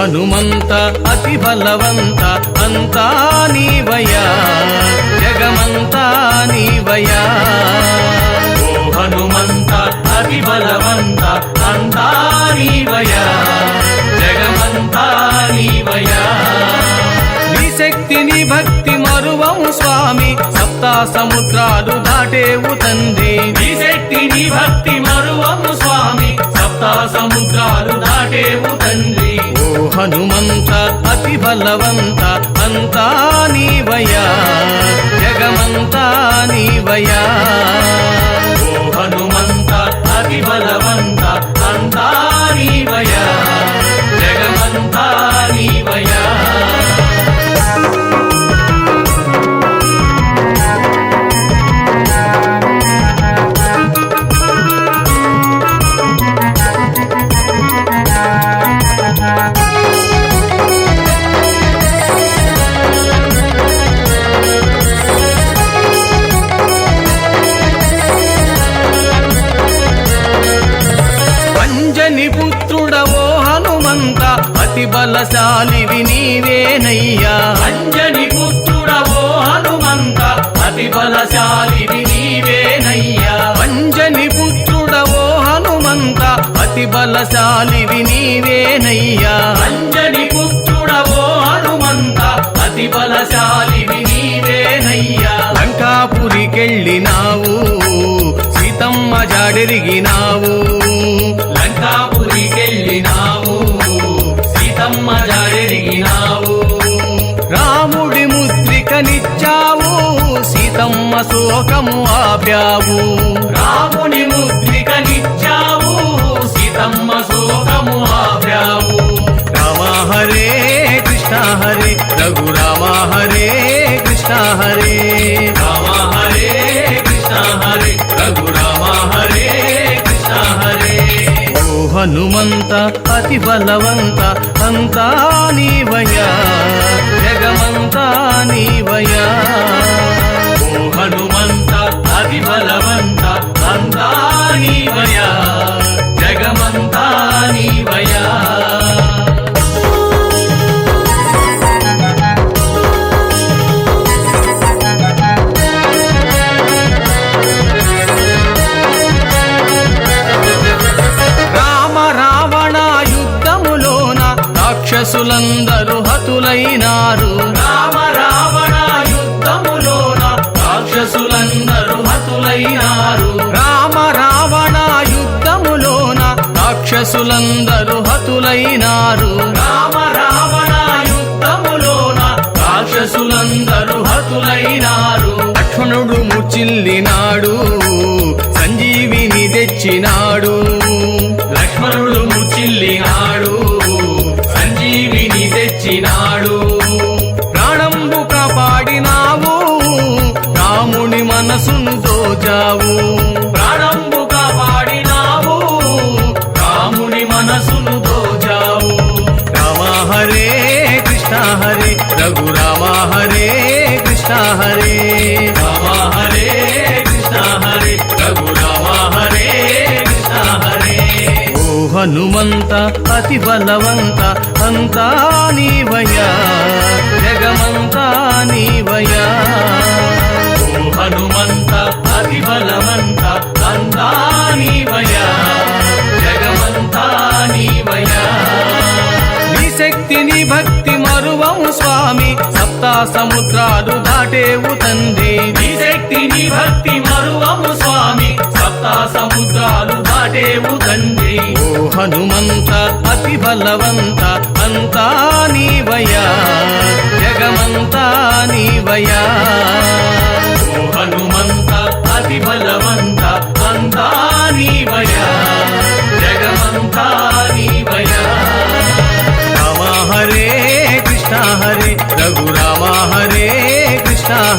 హనుమంత అతి బలవంత అంతా నీవయా జగమంతా నీవయా ఓ హనుమంత అతి బలవంత అంతా నీవయా జగమంతా నీవయా నీ శక్తిని భక్తి మరువం స్వామి సప్తా సముద్రాలు దాటేవు తండ్రి. నీ శక్తిని భక్తి మరువం స్వామి సప్తా సముద్రాలు హనుమంత అతి బలవంత అంతా నీవయా జగమంతా నీవయా అతి బలశాలివి నీవేనయ్యా. అంజని పుత్రుడవో హనుమంత అతి బలశాలివి నీవేనయ్యా. అంజని పుత్రుడవో హనుమంత అతి బలశాలివి నీవేనయ్యా. అంజని పుత్రుడవో హనుమంత అతి బలశాలివి నీవేనయ్యా. లంకాపురికెళ్ళినావు సీతమ్మ జాడెరిగినావు ఆప్యావు రాముని ముద్రికనిచ్చావు సీతమ్మ శోకము ఆవ్యావు రామ హరే కృష్ణ హరే రఘురామ హరే కృష్ణ హరే. రామ హరే కృష్ణ హరే రఘురామ హరే కృష్ణ హరే. ఓ హనుమంత అతి బలవంత అంతా నీవయా జగమంతా నీవయా రాక్షసులందరూ హతులైనారు. రామ రావణ యుద్ధములోన రాక్షసులందరూ హతులైనారు. రామ రావణ యుద్ధములోన రాక్షసులందరూ హతులైనారు. రామ రావణ యుద్ధములోన రాక్షసులందరూ హతులైనారు. లక్ష్మణుడు ముచ్చిల్లినాడు సంజీవిని తెచ్చినాడు. హరే రఘురామ హరే కృష్ణ హరే. రామ హరే కృష్ణ హరే. రఘురామ హరే కృష్ణ హరే. ఓ హనుమంత అతి బలవంత అంతా నీవయా స్వామి సప్తా సముద్రాలు దాటేవు తండ్రి. నీ శక్తి నీ భక్తి మరువము స్వామి. సప్తా సముద్రాలు దాటేవు తండ్రి. ఓ హనుమంత అతి బలవంత అంతా నీవయా జగమంతా నీవయా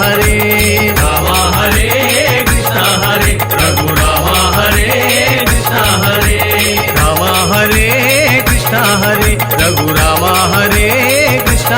హరే రామ హరే కృష్ణ హరే రఘు రామ హరే కృష్ణ హరే రామ హరే కృష్ణ హరే రఘు రామ హరే కృష్ణ